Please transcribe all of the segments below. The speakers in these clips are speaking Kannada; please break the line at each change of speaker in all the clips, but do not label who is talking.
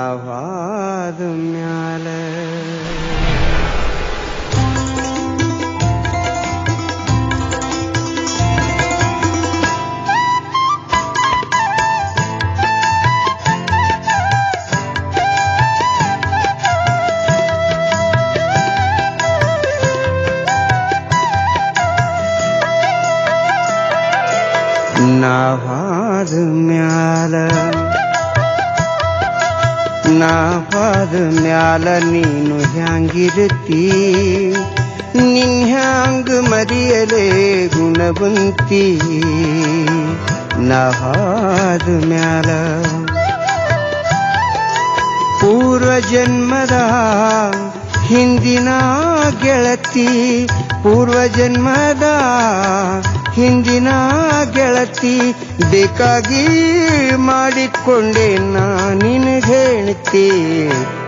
നാവാതും ഞാലേ ನಾವಾದ ಮ್ಯಾಲ ನಾವಾದ ಮ್ಯಾಲ ನೀನು ಹ್ಯಾಂಗಿರುತ್ತಿ? ನಿನ್ ಹ್ಯಾಂಗ ಮರಿಯಲೇ ಗುಣವಂತಿ ನಾವಾದ ಮ್ಯಾಲ, ಪೂರ್ವ ಜನ್ಮದ ಹಿಂದಿನ ಗೆಳತಿ, ಪೂರ್ವ ಜನ್ಮದ ಹಿಂದಿನ ಗೆಳತಿ ಬೇಕಾಗಿ ಮಾಡಿಕೊಂಡೆ ನಿನ್ನ ಹೇಳ್ತಿ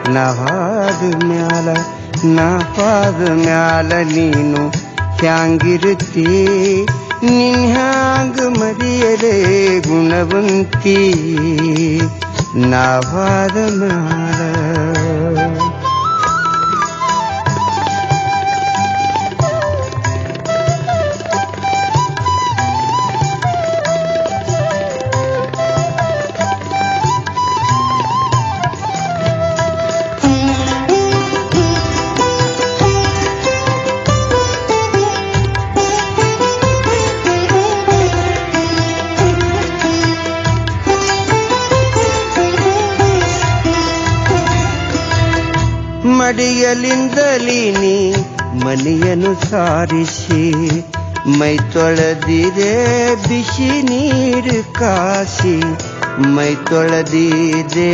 ನವಾದ ಮ್ಯಾಲ ನವಾದ ಮ್ಯಾಲ ನೀನು ಹ್ಯಾಂಗಿರುತ್ತಿ? ನಿನ್ ಹ್ಯಾಂಗ ಗುಣವಂತೀ? ಗುಣವಂತಿ ನಾವಾದ ಮ್ಯಾಲ. ಮಡಿಯಲಿಂದಲಿ ನೀ ಮನೆಯನ್ನು ಸಾರಿಸಿ, ಮೈ ತೊಳೆದಿದೆ ಬಿಸಿ ನೀರು ಕಾಸಿ, ಮೈ ತೊಳೆದಿದೆ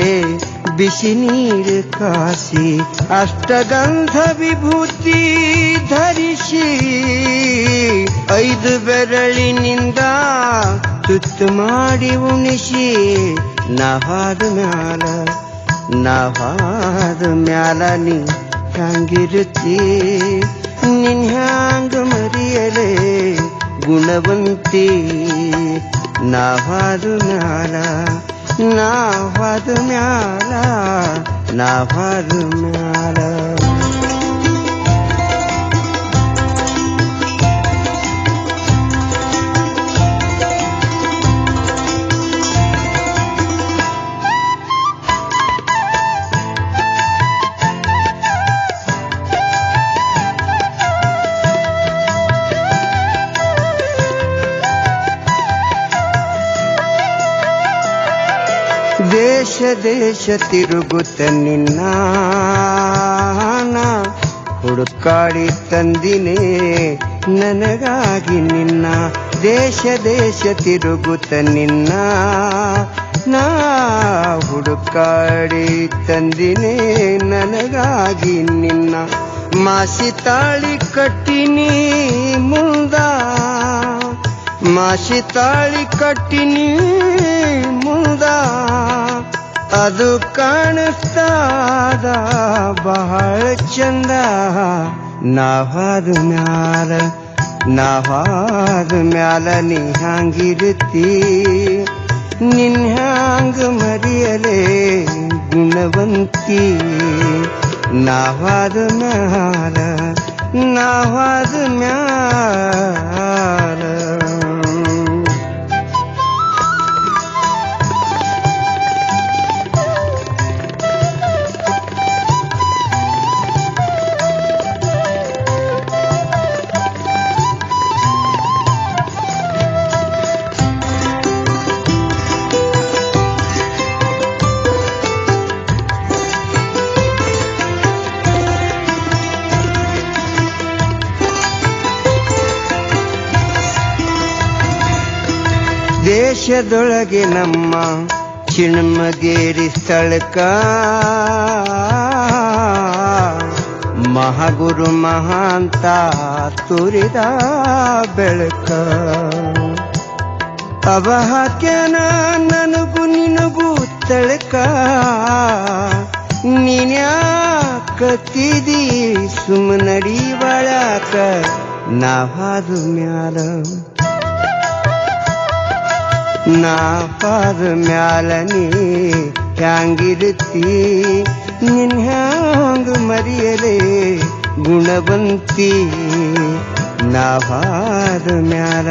ಬಿಸಿ ನೀರು ಕಾಸಿ, ಅಷ್ಟಗಂಧ ವಿಭೂತಿ ಧರಿಸಿ, ಐದು ಬೆರಳಿನಿಂದ ತುತ್ತು ಮಾಡಿ ಉಣಿಸಿ ನವಾದ ಮ್ಯಾಲ ನಾವಾದ ಮ್ಯಾಲ ನೀ ಹ್ಯಾಂಗಿರುತ್ತಿ ನಿನ್ ಹ್ಯಾಂಗ ಮರಿಯಲೇ ಗುಣವಂತಿ ನಾವಾದ ಮ್ಯಾಲ ನಾವಾದ ಮ್ಯಾಲ ನಾವಾದ ಮ್ಯಾಲ ದೇಶ ದೇಶ ತಿರುಗುತ್ತ ನಿನ್ನ ಹುಡುಕಾಡಿ ತಂದಿನೇ ನನಗಾಗಿ ನಿನ್ನ ದೇಶ ದೇಶ ತಿರುಗುತ್ತ ನಿನ್ನ ನಾ ಹುಡುಕಾಡಿ ತಂದಿನೇ ನನಗಾಗಿ ನಿನ್ನ ಮಾಸಿ ತಾಳಿ ಕಟ್ಟಿನಿ ಮುಂದ ಮಾಸಿ ತಾಳಿ ಕಟ್ಟಿನಿ ಅದು ಕಾಣಿಸ್ತಾದ ಬಹಳ ಚಂದ ನಾವಾದ ಮ್ಯಾಲ ನಾವಾದ ಮ್ಯಾಲ ನೀ ಹ್ಯಾಂಗಿರುತ್ತಿ ನಿನ್ ಹ್ಯಾಂಗ ಮರಿಯಲೇ ಗುಣವಂತಿ ನಾವಾದ ಮ್ಯಾಲ ನಾವಾದ ಮ್ಯಾಲ ದೇಶದೊಳಗೆ ನಮ್ಮ ಚಿಣ್ಮಗೇರಿ ಸ್ಥಳಕ ಮಹಾಗುರು ಮಹಾಂತ ತುರಿದ ಬೆಳಕ. ಅವ ಹಾಕ್ಯನ, ನನಗೂ ನಿನಗೂ ತಳಕ. ನೀನ್ಯಾಕತ್ತಿದಿ ಸುಮ್ಮನಡಿ ಬಳಕ ನಾವಾದ ಮ್ಯಾಲ ನಾಪಾದ ಮ್ಯಾಲ ನೀ ಹ್ಯಾಂಗಿರುತ್ತಿ ನಿನ್ ಹ್ಯಾಂಗ ಮರಿಯಲೇ ಗುಣವಂತಿ ನಾವಾದ ಮ್ಯಾಲ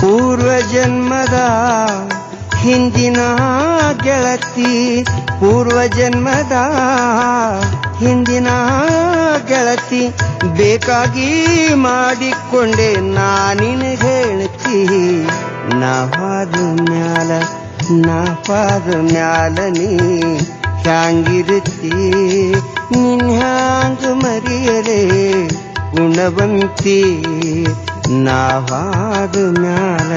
ಪೂರ್ವ ಜನ್ಮದ ಹಿಂದಿನ ಗೆಳತಿ ಪೂರ್ವ ಜನ್ಮದ ಹಿಂದಿನ ಗೆಳತಿ ಬೇಕಾಗಿ ಮಾಡಿಕೊಂಡೆ ನಾನಿನ ಹೇಳ್ತಿ ನಾವಾದ ಮ್ಯಾಲ ನಾಪಾದ ಮ್ಯಾಲ ನೀ ಹ್ಯಾಂಗಿರುತ್ತಿ ನಿನ್ ಹ್ಯಾಂಗ ಮರಿಯಲೇ ಗುಣವಂತಿ ನಾವಾದ ಮ್ಯಾಲ